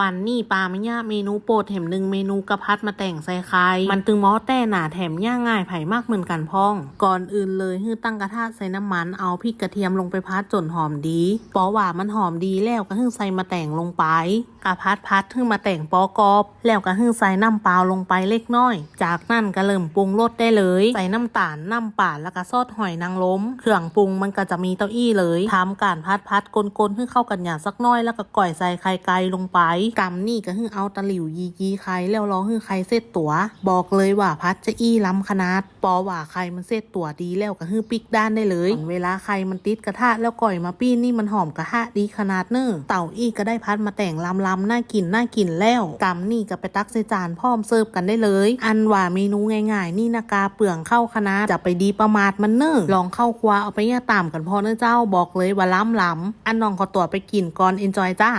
วันนี้ปลาไม่ยากเมนูโปรดแถมหนึ่งเมนูกระพัดมาแต่งใส่ไข่มันตึงมอแต่หนาแถมย่างง่ายไผ่มากเหมือนกันพ้อง ก่อนอื่นเลยฮือตั้งกระทะใส่น้ำมันเอาพริกกระเทียมลงไปพัดจนหอมดีปอว่ามันหอมดีแล้วก็ฮือใส่มาแต่งลงไปกะพัดพัดฮือมาแต่งปอกรอบ แล้วก็ฮือใส่น้ำเปล่าลงไปเล็กน้อย จากนั้นก็เริ่มปรุงรสได้เลย ใส่น้ำตาลน้ำป่าแล้วก็ซอสหอยนางรมเครื่องปรุงมันก็จะมีเต้าอี้เลยทำการพัดพัดกลนๆให้เข้ากันอย่างสักน้อยแล้วก็ก่อยใส่ไข่ไก่ลงไปกำนี่ก็ฮือเอาตะหลิวยียีไข่แล้วร้องฮือไข่เสร็จตัว บอกเลยว่าพัดจะอี้ล้ำขนาด ปอว่าไข่มันเสร็จตัวดีแล้วก็ฮือปิกด้านได้เลย เวลาไข่มันติดกระทะแล้วก่อยมาปี้นี่มันหอมกระทะดีขนาดเนอเต่าอี้ก็ได้พัดมาแต่งลำลำน่ากินน่ากินแล้วกำนี่ก็ไปตักใส่จานพร้อมเสิร์ฟกันได้เลย อันว่าเมนูง่ายๆ นี่นากาเปลืองเข้าคณะจะไปดีประมาทมันเนอลองเข้าครัวเอาไปย่าตามกันพอเนอเจ้าบอกเลยว่าล้ำล้ำอันน้องขอตัวไปกินก่อนเอนจอยจ้า